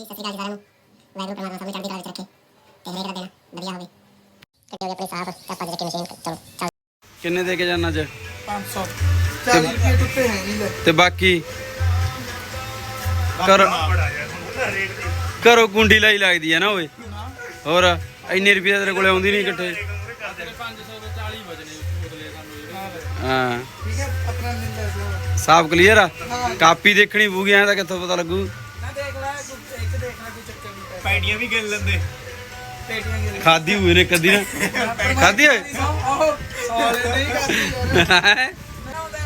ਜੀ ਸਤਿ ਸ਼੍ਰੀ ਅਕਾਲ ਜੀ ਸਾਰਿਆਂ ਨੂੰ। ਵਾਹਿਗੁਰੂ ਪਰਮਾਤਮਾ ਸਭ ਨੂੰ ਚੜ੍ਹਦੀ ਕਲਾ ਵਿੱਚ ਰੱਖੇ ਤੇ ਹਰੇਕ ਦਾ ਦਿਨ ਵਧੀਆ ਹੋਵੇ। ਕੱਟੇ ਹੋਏ ਆਪਣੇ ਸਾਹ ਤਾਂ ਭੱਜ ਕੇ ਮਸ਼ੀਨ ਚਲੋ ਚੱਲ ਕਿੰਨੇ ਦੇ ਕੇ ਜਾਣਾ ਅੱਜ? 500 40 ਰੁਪਏ ਟੁੱਟੇ ਹੈ ਨਹੀਂ ਲੈ। ਤੇ ਬਾਕੀ ਕਰੋ ਕਰੋ ਕੁੰਡੀ ਲਈ ਲੱਗਦੀ ਹੈ ਨਾ ਓਏ। ਹੋਰ ਇੰਨੇ ਰੁਪਏ ਤੇਰੇ ਕੋਲੇ ਆਉਂਦੀ ਨਹੀਂ ਇਕੱਠੇ। 540 ਬਜਨੇ ਹਾਂ। ਠੀਕ ਆਪਣਾ ਸਾਫ਼ ਕਲੀਅਰ ਆ? ਕਾਪੀ ਦੇਖਣੀ ਪਊਗੀ ਐਂ ਤਾਂ ਕਿੱਥੋਂ ਪਤਾ ਲੱਗੂ? ਪੈਡੀਆਂ ਵੀ ਗਿਣ ਲੈਂਦੇ। ਪੇਟੀਆਂ ਖਾਦੀ ਹੋਈ ਨੇ ਕਦੀ ਨਾ। ਖਾਦੀ ਹੋਏ ਉਹ ਸੌਲੇ ਨਹੀਂ ਕਰਦੀ ਯਾਰ ਮੇਰਾ ਹੁੰਦਾ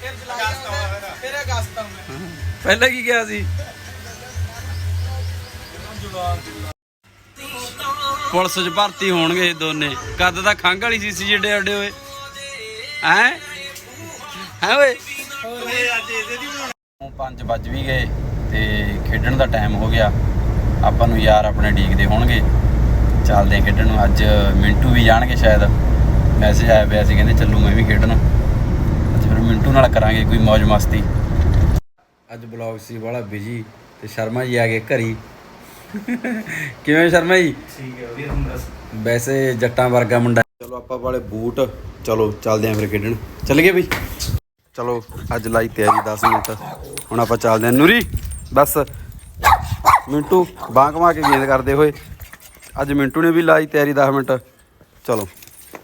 ਫਿਰ ਜੁਲਾਈ ਆਉਂਦਾ ਫਿਰ ਅਗਸਤ ਆਉਂਦਾ ਪਹਿਲਾਂ ਕੀ ਕਿਹਾ ਸੀ? ਪੁਲਿਸ 'ਚ ਭਰਤੀ ਹੋਣਗੇ ਇਹ ਦੋਨੇ। ਕੱਦ ਤਾਂ ਖੰਘ ਵਾਲੀ ਸੀ ਸੀ ਜਿੱਡੇ ਅੱਡੇ ਹੋਏ। ਹੈ? ਹੈ ਓਏ? 5 ਵੱਜ ਵੀ ਗਏ ਤੇ ਖੇਡਣ ਦਾ ਟਾਈਮ ਹੋ ਗਿਆ। ਆਪਾਂ ਨੂੰ ਯਾਰ ਆਪਣੇ ਡੀਕਦੇ ਹੋਣਗੇ। ਚੱਲਦੇ ਆ ਖੇਡਣ ਨੂੰ। ਅੱਜ ਮਿੰਟੂ ਵੀ ਜਾਣਗੇ ਸ਼ਾਇਦ। ਮੈਸੇਜ ਆਇਆ ਪਿਆ ਸੀ ਕਹਿੰਦੇ ਚੱਲੂ ਮੈਂ ਵੀ ਖੇਡਣ। ਅੱਜ ਫਿਰ ਮਿੰਟੂ ਨਾਲ ਕਰਾਂਗੇ ਕੋਈ ਮौज ਮਸਤੀ। ਅੱਜ ਬਲੌਗ ਸੀ ਬੜਾ ਬਿਜ਼ੀ ਤੇ ਸ਼ਰਮਾ ਜੀ ਆ ਗਏ ਘਰੀ। ਕਿਵੇਂ ਸ਼ਰਮਾ ਜੀ? ਠੀਕ ਹੈ ਵਧੀਆ ਹੁਣ ਦੱਸ? ਵੈਸੇ ਜੱਟਾਂ ਵਰਗਾ ਮੁੰਡਾ। ਚਲੋ ਆਪਾਂ ਵਾਲੇ ਬੂਟ ਚਲੋ ਚੱਲਦੇ ਆਂ ਫਿਰ ਖੇਡਣ। ਚੱਲ ਗਏ ਬਈ। ਚਲੋ ਅੱਜ ਲਾਈ ਤਿਆਰੀ 10 ਮਿੰਟ। ਹੁਣ ਆਪਾਂ ਚੱਲਦੇ ਆਂ ਨੂਰੀ ਬਸ ਮਿੰਟੂ ਬਾਂਹ ਘਮਾ ਕੇ ਗੇਂਦ ਕਰਦੇ ਹੋਏ। ਅੱਜ ਮਿੰਟੂ ਨੇ ਵੀ ਲਾਈ ਤਿਆਰੀ 10 ਮਿੰਟ। ਚਲੋ।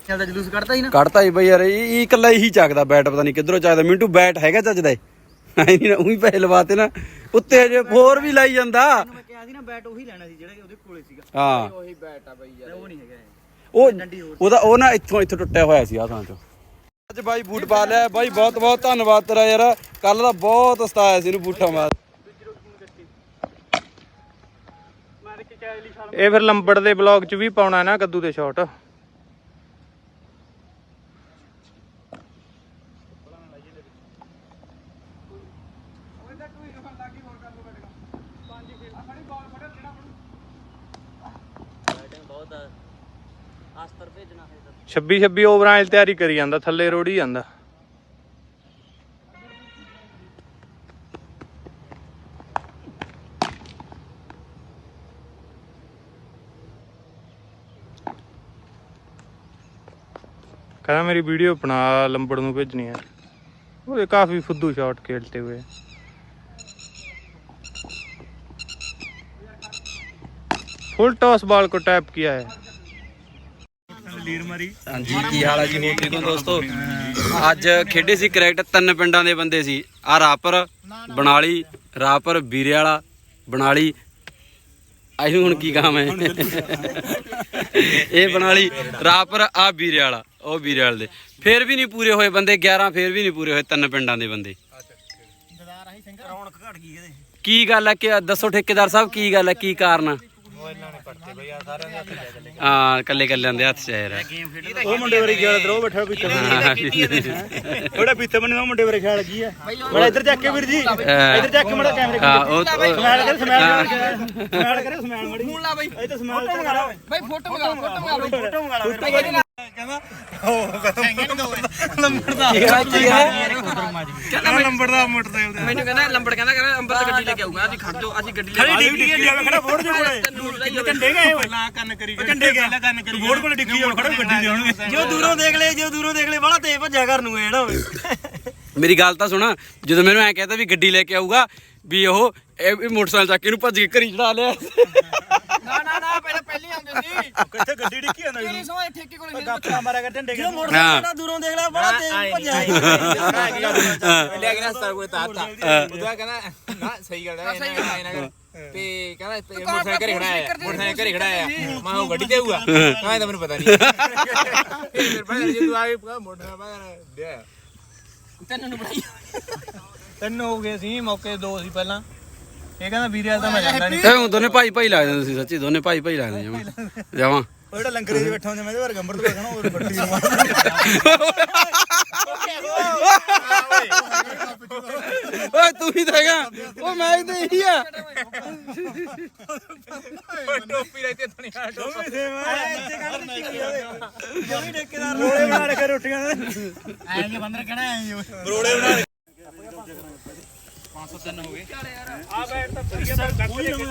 ਚੱਲਦਾ ਜਲੂਸ ਕੱਢਦਾ ਹੀ ਨਾ। ਕੱਢਤਾ ਹੀ ਬਈ ਯਾਰ ਇਹ ਇਹ ਇਕੱਲਾ ਹੀ ਚੱਕਦਾ ਬੈਟ ਪਤਾ ਨਹੀਂ ਕਿੱਧਰੋਂ ਚੱਕਦਾ। ਮਿੰਟੂ ਬੈਟ ਹੈਗਾ ਚੱਜਦਾ ਏ ਐ ਨਹੀਂ ਨਾ ਉਹੀ ਪੈਸੇ ਲਵਾਤੇ ਨਾ। ਉੱਤੇ ਅਜੇ ਹੋਰ ਵੀ ਲਾਈ ਜਾਂਦਾ। ਮੈਂ ਕਿਹਾ ਸੀ ਨਾ ਬੈਟ ਉਹੀ ਲੈਣਾ ਸੀ ਜਿਹੜਾ ਕਿ ਉਹਦੇ ਕੋਲੇ ਸੀਗਾ। ਹਾਂ। ਉਹੀ ਬੈਟ ਆ ਬਈ ਯਾਰ। ਉਹ ਨਹੀਂ ਹੈਗਾ ਉਹ ਉਹਦਾ ਉਹ ਨਾ ਇੱਥੋਂ ਇੱਥੋਂ ਟੁੱਟਿਆ ਹੋਇਆ ਸੀ ਆ ਥਾਂ ਚੋਂ। ਅੱਜ ਬਾਈ ਬੂਟ ਪਾ ਲਿਆ। ਬਾਈ ਬਹੁਤ ਬਹੁਤ ਧੰਨਵਾਦ ਤੇਰਾ ਯਾਰ। ਕੱਲ ਦਾ ਬਹੁਤ ਉਸਤਾਇਆ ਸੀ ਇਹਨੂੰ ਬੂਟਾਂ ਮਾਰ ਇਹ ਫਿਰ ਲੰਬੜ ਦੇ ਬਲੌਗ 'ਚ ਵੀ ਪਾਉਣਾ ਨਾ ਕੱਦੂ ਦੇ ਸ਼ਾਟ ਛੱਬੀ ਛੱਬੀ ਓਵਰਾਂ ਵਾਲੀ ਤਿਆਰੀ ਕਰੀ ਜਾਂਦਾ, ਥੱਲੇ ਰੋੜੀ ਜਾਂਦਾ। ਕਹਿੰਦਾ ਮੇਰੀ ਵੀਡੀਓ ਬਣਾ ਲੰਬੜ ਨੂੰ ਭੇਜਣੀ ਹੈ ਉਹਦੇ ਕਾਫੀ ਫੁੱਦੂ ਸ਼ਾਟ ਖੇਲਤੇ हुए फुल टॉस बॉल को टैप किया है ਹਾਂਜੀ ਕੀ ਹਾਲ ਹੈ ਜੀ ਹੋਰ ਠੀਕ ਹੋ ਦੋਸਤੋ ਅੱਜ ਖੇਡੇ ਸੀ ਕ੍ਰਿਕਟ ਤਿੰਨ ਪਿੰਡਾਂ ਦੇ ਬੰਦੇ ਸੀ ਆ ਰਾਪਰ ਬਨਾਲੀ ਰਾਪਰ ਵੀਰੇ ਵਾਲਾ ਬਨਾਲੀ ਆਈ ਹੁਣ ਕੀ ਕੰਮ ਹੈ ਇਹ ਬਨਾਲੀ ਰਾਪਰ ਆ ਵੀਰੇ ਵਾਲਾ ਉਹ ਵੀਰੇ ਵਾਲੇ ਦੇ। ਫੇਰ ਵੀ ਨਹੀਂ ਪੂਰੇ ਹੋਏ ਬੰਦੇ 11 ਫੇਰ ਵੀ ਨਹੀਂ ਪੂਰੇ ਹੋਏ ਤਿੰਨ ਪਿੰਡਾਂ ਦੇ ਬੰਦੇ। ਕੀ ਗੱਲ ਹੈ ਕਿ ਦੱਸੋ ਠੇਕੇਦਾਰ ਸਾਹਿਬ ਕੀ ਗੱਲ ਹੈ ਕੀ ਕਾਰਨ ਆ? ਹਾਂ ਕੱਲੇ ਕੱਲੇ ਦੇ ਹੱਥ ਚ ਆਇਆ ਰਾ ਉਹ ਮੁੰਡੇ ਵਾਰੀ ਗਿਆ ਦਰੋ ਬੈਠਾ ਪੀਤੇ ਉਹਦਾ ਪੀਤੇ ਬਣੇ ਉਹ ਮੁੰਡੇ ਵਾਰੀ ਖਿਆਲ ਲੱਗੀ ਹੈ ਬੜਾ ਇੱਧਰ ਚੱਕ ਕੇ ਵੀਰ ਜੀ। ਇੱਧਰ ਚੱਕ ਕੇ ਮੜਾ ਕੈਮਰੇ ਹਾਂ ਉਹ ਸਮੈਲ ਕਰੇ ਸਮੈਲ ਸਮੈਲ ਕਰੇ ਸਮੈਲ ਮੜੀ ਫੋਨ ਲਾ ਬਈ। ਇਹ ਤਾਂ ਸਮੈਲ ਕਰਾ ਬਈ ਫੋਟੋ ਮੰਗਾ ਫੋਟੋ ਮੰਗਾ ਬਈ ਫੋਟੋ ਮੰਗਾ ਕਹਿੰਦਾ ਉਹ ਲੰਬੜ ਦਾ। ਕਹਿੰਦਾ ਲੰਬੜ ਦਾ ਮੋਟਰਸਾਈਕਲ ਮੈਨੂੰ ਕਹਿੰਦਾ ਲੰਬੜ ਕਹਿੰਦਾ ਕਹਿੰਦਾ ਅੰਬਰ ਤੇ ਗੱਡੀ ਲੈ ਕੇ ਆਊਗਾ। ਅਸੀਂ ਖੜ ਜਾਓ ਅਸੀਂ ਗੱਡੀ ਲੈ ਖੜੀ ਡਿੱਗੀ ਹੈ ਲਿਆ ਖੜਾ ਫੋੜ ਜੋ ਕੋਲੇ। ਕੰਡੇ ਗਏ ਹੋਏ ਲਾ ਕੰਨ ਕਰੀ ਕੰਡੇ ਗਏ ਕੰਨ ਕਰੀ ਫੋੜ ਕੋਲੇ ਡਿੱਗੀ ਹੋ ਖੜਾ ਗੱਡੀ ਦੇ ਆਉਣਗੇ ਜੋ ਦੂਰੋਂ ਦੇਖ ਲੈ ਜੋ ਦੂਰੋਂ ਦੇਖ ਲੈ ਬੜਾ ਤੇਜ਼ ਭੱਜਿਆ ਘਰ ਨੂੰ ਜਿਹੜਾ ਮੇਰੀ ਗੱਲ ਤਾਂ ਸੁਣਾ ਜਦੋਂ ਮੈਨੂੰ ਐ ਕਹਿੰਦਾ ਵੀ ਗੱਡੀ ਲੈ ਕੇ ਆਊਗਾ ਵੀ ਉਹ ਇਹ ਵੀ ਮੋਟਰਸਾਈਕਲ ਚੱਕ ਕੇ ਇਹਨੂੰ ਭੱਜ ਕੇ ਘਰੀ ਚੜਾ ਲਿਆ। ਨਾ ਨਾ ਨਾ ਆਉਂਦੇ ਸੀ। ਕਿੱਥੇ ਗੱਡੀ ਡਿੱਗੀ ਆ ਨਾ ਤੇਰੀ ਸੋ ਇਹ ਠੇਕੇ ਕੋਲੇ ਗੱਪਾ ਮਾਰਿਆ ਕਰ ਢੰਡੇ ਜਦੋਂ ਮੋਟਰਸਾਈਕਲ ਦੂਰੋਂ ਦੇਖ ਲੈ ਬੜਾ ਤੇਜ਼ ਭੱਜਿਆ। ਲੈ ਕੇ ਰਸਤਾ ਕੋਈ ਤਾਤਾ। ਉਹਦਾ ਕਹਿੰਦਾ ਨਾ ਸਹੀ ਗੱਲ ਹੈ ਇਹਨਾਂ ਇਹਨਾਂ ਕਰ। ਤੇ ਕਹਿੰਦਾ ਤੇ ਮੋਟਰਸਾਈਕਲ ਘਰੇ ਖੜਾ ਹੈ। ਮੋਟਰਸਾਈਕਲ ਘਰੇ ਖੜਾ ਹੈ। ਮੈਂ ਉਹ ਗੱਡੀ ਤੇ ਹੋਊਗਾ ਕਹਿੰਦਾ ਤਾਂ ਮੈਨੂੰ ਪਤਾ ਨਹੀਂ। ਫਿਰ ਪਹਿਲਾਂ ਜੇ ਤੂੰ ਆ ਕੇ ਮੋਟਰਸਾਈਕਲ ਬਾਹਰ ਦੇ ਤੈਨੂੰ ਨੂੰ ਬਣਾਈ ਤਿੰਨ ਹੋ ਗਏ ਸੀ ਮੌਕੇ ਦੋ ਸੀ ਪਹਿਲਾਂ। ਇਹ ਕਹਿੰਦਾ ਵੀਰੇ ਵਾਲ ਤਾਂ ਮੈਂ ਜਾਂਦਾ ਨਹੀਂ। ਇਹ ਹੁਣ ਦੋਨੇ ਭਾਈ ਭਾਈ ਲੱਗਦੇ ਤੁਸੀਂ ਸੱਚੀ ਦੋਨੇ ਭਾਈ ਭਾਈ ਲੱਗਦੇ ਜਮਾ ਜਾਵਾਂ। ਉਹ ਜਿਹੜਾ ਲੰਗਰੇ 'ਚ ਬੈਠਾ ਹੁੰਦਾ ਮੈਂ ਇਹਦੇ ਵਰਗਾ ਅੰਬਰ ਤੋਂ ਬੈਠਣਾ ਉਹ ਬੱਟੀ ਨੂੰ ਓਏ ਤੂੰ ਹੀ ਤਾਂ ਹੈਗਾ। ਉਹ ਮੈਂ ਹੀ ਤਾਂ ਇਹੀ ਆ। ਟੋਪੀ ਲੈ ਤੇ ਥਣੀ ਆ। ਦਿੱਤੀ ਹੋਈ ਆ ਜਮੀ ਠੇਕੇਦਾਰ ਰੋੜੇ ਬਣਾ ਕੇ ਰੋਟੀਆਂ। ਦੇ ਐਂ ਕਿ ਬੰਦਰ ਕਹਿਣਾ ਐਂ ਰੋੜੇ ਬਣਾ 503 ਹੋ ਗਏ ਆ ਬੈਠ ਤਾਂ ਵਧੀਆ ਪਰ ਕੱਟ ਦੇ ਕੇ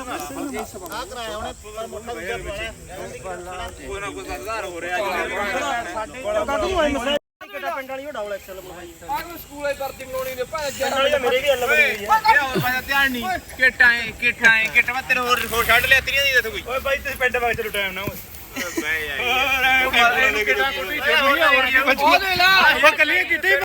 ਆ ਕਰਾਇਆ ਉਹਨੇ ਪਰ ਮੁੰਡਾ ਦੂਜਾ ਪਵਾਇਆ ਕੋਈ ਨਾ ਕੋਈ ਸਰਦਾਰ ਹੋ ਰਿਹਾ ਸਾਡੇ ਕਾਹਦੋਂ ਨੂੰ ਆਏ ਮਸਲਾ ਕਿਹੜਾ ਪਿੰਡ ਵਾਲੀ ਉਹ ਡਬਲ ਐਕਸਲ ਬਣਾਈ ਆ ਕੋਈ ਸਕੂਲ ਵਾਲੀ ਭਰਤੀ ਬਣਾਉਣੀ ਨੇ ਭਾਵੇਂ ਪਿੰਡ ਵਾਲੀ ਤਾਂ ਮੇਰੇ ਵੀ ਹੱਲ ਬਣੀ ਹੋਈ ਹੈ ਇਹ ਹੋਰ ਪਾਸਾ ਧਿਆਨ ਨਹੀਂ ਕਿਟਾਂ ਕਿਟਾਂ ਕਿਟਾਂ ਤੇਰੇ ਹੋਰ ਹੋਰ ਛੱਡ ਲਿਆ ਤੇਰੀਆਂ ਦੀ ਦੱਸ ਕੋਈ ਓਏ ਬਾਈ ਤੁਸੀਂ ਪਿੰਡ ਵਗ ਚਲੋ ਟਾਈਮ ਨਾ ਓਏ ਬੈ ਯਾਰ ਉਹ ਦੇ ਲਾ ਉਹ ਕੱਲੀਆਂ ਕਿੱਥੇ